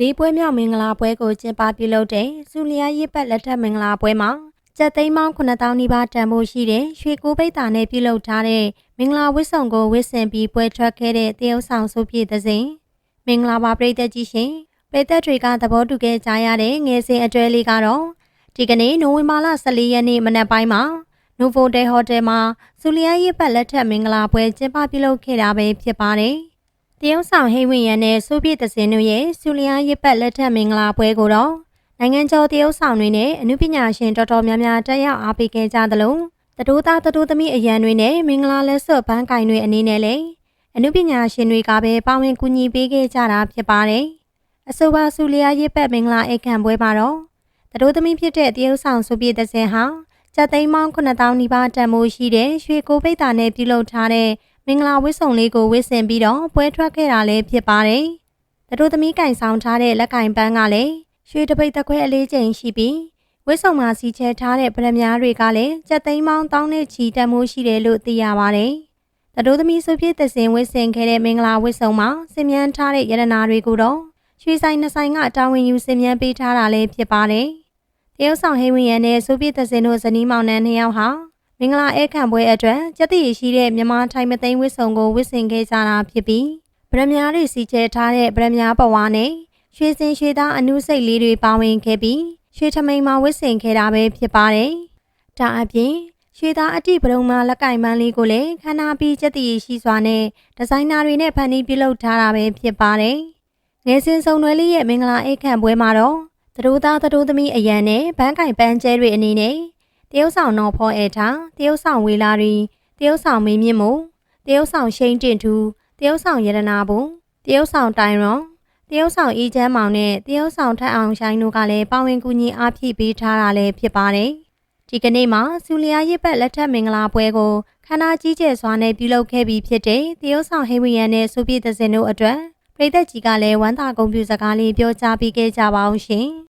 လေးပွဲမြောက်မင်္ဂလာပွဲကိုကျင်းပပြုလုပ်တဲ့စူလျာရစ်ပတ်လက်ထက်မင်္ဂလာပွဲမှာကျပ်သိန်းပေါင်း9000နီးပါးတန်ဖိုးရှိတဲ့ရွှေကိုပိတ်တာနဲ့ပြုလုပ်ထားတဲ့မင်္ဂလာဝတ်ဆောင်ကိုဝတ်ဆင်ပြီးပွဲထွက်ခဲ့တဲ့တရုတ်ဆောင်စုပြည်သစင်မင်္ဂလာပါပရိသတ်ကြီးရှင်ပရိသတ်တွေကသဘောတူခဲ့ကြရတဲ့ငယ်စဉ်အတွဲလေးကတော့ဒီကနေ့နိုဝင်ဘာလ14ရက်နေ့မနက်ပိုင်းမှာနိုဗိုတယ်ဟိုတယ်မှာစူလျာရစ်ပတ်လက်ထက်မင်္ဂလာပွဲကျင်းပပြုလုပ်ခဲ့တာပဲဖြစ်ပါတယ်။ တရုတ်ဆောင်ဟိမ့်ဝင်ရန်နဲ့ဆိုဗီယက်သစင်တို့ရဲ့စူလီယာရစ်ပတ်လက်ထက်မင်္ဂလာပွဲကိုတော့နိုင်ငံကျော်တရုတ်ဆောင်တွေနဲ့အမှုပညာရှင်တော်တော်များများတက်ရောက်အားပေးခဲ့ကြသလိုတတိုးသားတတိုးသမီးအရန်တွေနဲ့မင်္ဂလာလက်စွပ်ပန်းကင်တွေအနေနဲ့လည်းအမှုပညာရှင်တွေကပဲပါဝင်ကူညီပေးခဲ့ကြတာဖြစ်ပါတယ်။အဆိုပါစူလီယာရစ်ပတ်မင်္ဂလာအိတ်ခံပွဲမှာတော့တတိုးသမီးဖြစ်တဲ့တရုတ်ဆောင်ဆိုဗီယက်သစင်ဟာကျပ်သိန်းပေါင်း9000နီးပါးတန်ဖိုးရှိတဲ့ရွှေကိုပိတ်တာနဲ့ပြုလုပ်ထားတဲ့ မင်္ဂလာဝတ်ဆောင်လေးကိုဝတ်ဆင်ပြီးတော့ပွဲထွက်ခဲ့တာလည်းဖြစ်ပါတယ်။တတို့သမီးကင်ဆောင်ထားတဲ့လက်ကင်ပန်းကလည်းရွှေတပိတ်တစ်ခွဲအလေးချိန်ရှိပြီးဝတ်ဆောင်မှာစီချဲထားတဲ့ဗရမ ्या တွေကလည်းကြက်သိန်းပေါင်းတောင်းနဲ့ချီတန်မိုးရှိတယ်လို့သိရပါတယ်။တတို့သမီးဆိုဖြစ်သစင်ဝတ်ဆင်ခဲ့တဲ့မင်္ဂလာဝတ်ဆောင်မှာစင်မြန်းထားတဲ့ရတနာတွေကိုတော့ရွှေဆိုင်နှစ်ဆိုင်ကတာဝန်ယူစင်မြန်းပေးထားတာလည်းဖြစ်ပါတယ်။တရုတ်ဆောင်ဟိမ့်ဝင်ရန်နဲ့ဆိုဖြစ်သစင်တို့ဇနီးမောင်နှံနှစ်ယောက်ဟာ မင်္ဂလာဧခံပွဲအတွက်ကြက်တည်ရှိတဲ့မြန်မာထိုင်မသိမ်းဝစ်ဆောင်ကိုဝစ်ဆင်ခဲ့ကြတာဖြစ်ပြီးဗရမ ्या တွေစီကျဲထားတဲ့ဗရမ ्या ပဝါနဲ့ရွှေစင်ရွှေသားအနုစိတ်လေးတွေပါဝင်ခဲ့ပြီးရွှေထမိန်မှာဝစ်ဆင်ခဲ့တာပဲဖြစ်ပါတယ်။ဒါအပြင်ရွှေသားအတိပရုံမလက်ကင်ပန်းလေးကိုလည်းခန္ဓာပြီးကြက်တည်ရှိစွာနဲ့ဒီဇိုင်နာတွေနဲ့ဖန်တီးပြုလုပ်ထားတာပဲဖြစ်ပါတယ်။ငယ်စဉ်စုံတွဲလေးရဲ့မင်္ဂလာဧခံပွဲမှာတော့သတို့သားသတို့သမီးအရန်နဲ့ဘန်းကင်ပန်းကျဲတွေအနေနဲ့ တရုတ်ဆောင်နော်ဖောအဲထာတရုတ်ဆောင်ဝေလာရီတရုတ်ဆောင်မင်းမြင့်မို့တရုတ်ဆောင်ရှိန်တင်ထူတရုတ်ဆောင်ရတနာဘုံတရုတ်ဆောင်တိုင်ရွန်တရုတ်ဆောင်အေးချမ်းမောင်နဲ့တရုတ်ဆောင်ထက်အောင်ရှိုင်းတို့ကလည်းပါဝင်ကူညီအားဖြည့်ပေးထားတာလည်းဖြစ်ပါတယ်ဒီကနေ့မှာစူလျာရစ်ပတ်လက်ထက်မင်္ဂလာပွဲကိုခန္ဓာကြီးကျယ်စွာနဲ့ပြုလုပ်ခဲ့ပြီးဖြစ်တဲ့တရုတ်ဆောင်ဟိမယန်နဲ့ဆိုပြည့်သစင်တို့အတွက်ပြည်သက်ကြီးကလည်းဝမ်းသာဂုဏ်ပြုစကားလေးပြောကြားပေးခဲ့ကြပါအောင်ရှင်